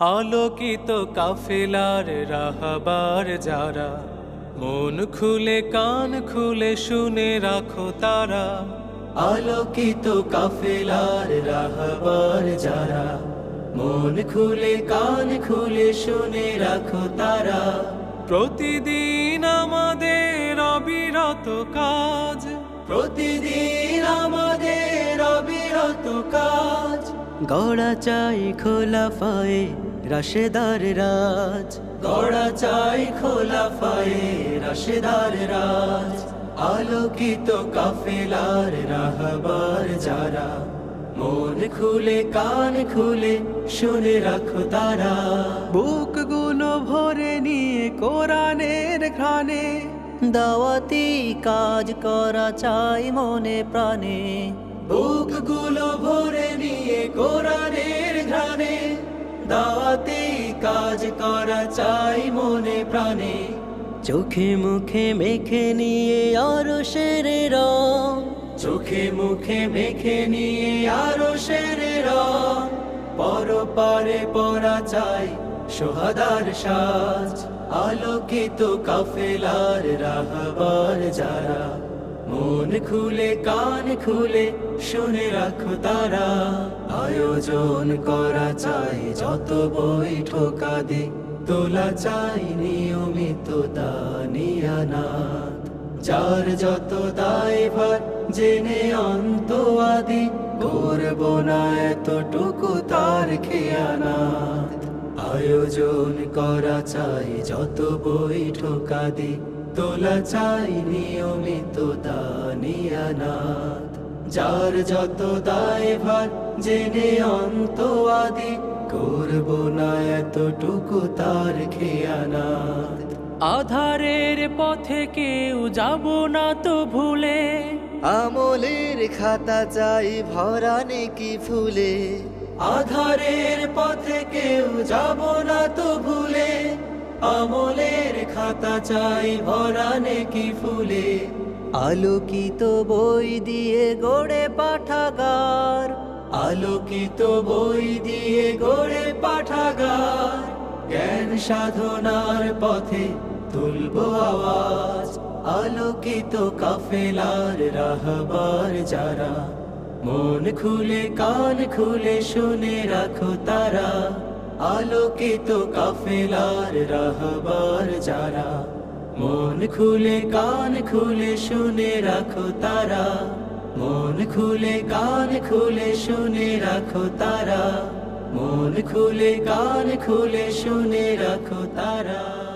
আলোকিত কাফেলার রাহাবার যারা, মন খুলে কান খুলে শুনে রাখো তারা। আলোকিত কাফেলার রাহাবার যারা, মন খুলে কান খুলে শুনে রাখো তারা। প্রতিদিন আমাদের অবিরত কাজ, প্রতিদিন আমাদের গড়া চাই খোলা ফায়ে রাশেদার রাজ। গড়া চাই খোলা ফায়ে রশেদার রাজ। আলোকিত কাফেলার রাহবার যারা মন খুলে কান খুলে শুনে রাখো তারা। বুকগুলো ভরে নিয়ে কোরআনের ঘ্রাণে দাওয়াতি কাজ করা চাই মনে প্রাণে। বুকগুলো ভরে নিয়ে কোরআনের ঘ্রাণে দাওয়াতে কাজ করা চাই মনে প্রাণে। চোখে মুখে মেখে নিয়ে আরও শের রং। চোখে মুখে মেখে নিয়ে আরও শের রং। পর পারে পরা চাই সোহাদার সাজ আলোকিত কাফেলার রাহবার যারা। মন খুলে, কান খুলে, শুনে রাখো তারা। আয়োজন করা চাই, যত বই ঠোকা দে, তোলা চাই নিয়মিত দানিয়ানাথ যার যত দায়ভার, জেনে অন্ত আদি করব না, এতটুকু তার খেয়ানাথ আয়োজন করা চাই, যত বই ঠোকা দি তোলা চাই নিয়মিত দানিয়ানাথ যার যত দায়ভার জেনে অন্ত আদি করব না এতটুকু তার খেয়ানাথ। আধারের পথে কেউ যাব না তো ভুলে। আমলের খাতা চাই ভরা নেকি ফুলে। আধারের পথে কেউ যাব না তো ভুলে। আমলের খাতা চাই ভরা নেকি ফুলে। আলোকিত বই দিয়ে গড়ে পাঠাগার। আলোকিত বই দিয়ে গড়ে পাঠাগার। জ্ঞান সাধনার পথে তুলবো আওয়াজ। আলোকিত কাফেলার রাহবার যারা। মন খুলে কান খুলে শুনে রাখো তারা। আলোকিত কাফেলার রাহবার যারা, মন খুলে কান খুলে শুনে রাখো তারা, মন খুলে কান খুলে শুনে রাখো তারা, মন খুলে কান খুলে শুনে রাখো তারা।